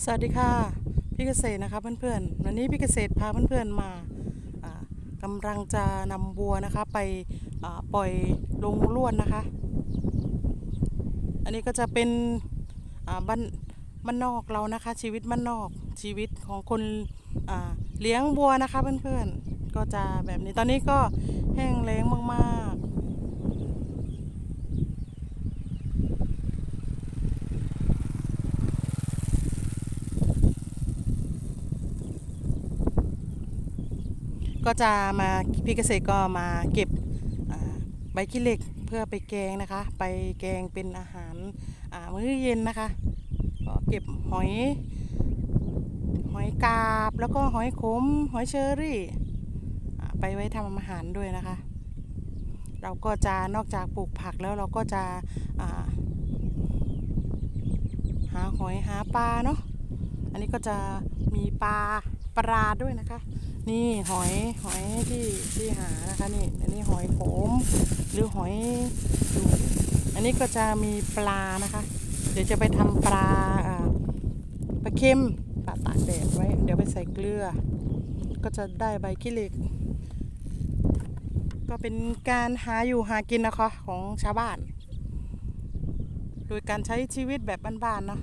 สวัสดีค่ะพี่เกษตรนะคะเพื่อนๆวันนี้พี่เกษตรพาเพื่อนๆมากำลังจะนำวัวนะคะไปปล่อยลงลวดนะคะ อันนี้ก็จะเป็นบ้านบ้านนอกเรานะคะ ชีวิตบ้านนอกชีวิตของคนเลี้ยงวัวนะคะเพื่อนๆก็จะแบบนี้ตอนนี้ก็แห้งแล้งมากๆ ก็จะมาพี่เกษตรก็มาเก็บใบขี้เหล็กเพื่อไปแกงนะคะ ไปแกงเป็นอาหารมื้อเย็นนะคะ ก็เก็บหอย หอยกาบแล้วก็หอยขมหอยเชอรี่ ไปไว้ทำอาหารด้วยนะคะ เราก็จะนอกจากปลูกผักแล้วเราก็จะาหาหอยหาปลาเนาะอันนี้ก็จะมีปลา ปลาด้วยนะคะ นี่หอยหอยที่ที่หานะคะนี่อันนี้หอยโขมหรือหอยดูอันนี้ก็จะมีปลานะคะ เดี๋ยวจะไปทำปลาอ่าปลาเค็มปลาตากแดดไว้ เดี๋ยวไปใส่เกลือ ก็จะได้ใบขี้เหล็ก ก็เป็นการหาอยู่หากินนะคะของชาวบ้าน โดยการใช้ชีวิตแบบบ้านๆเนาะ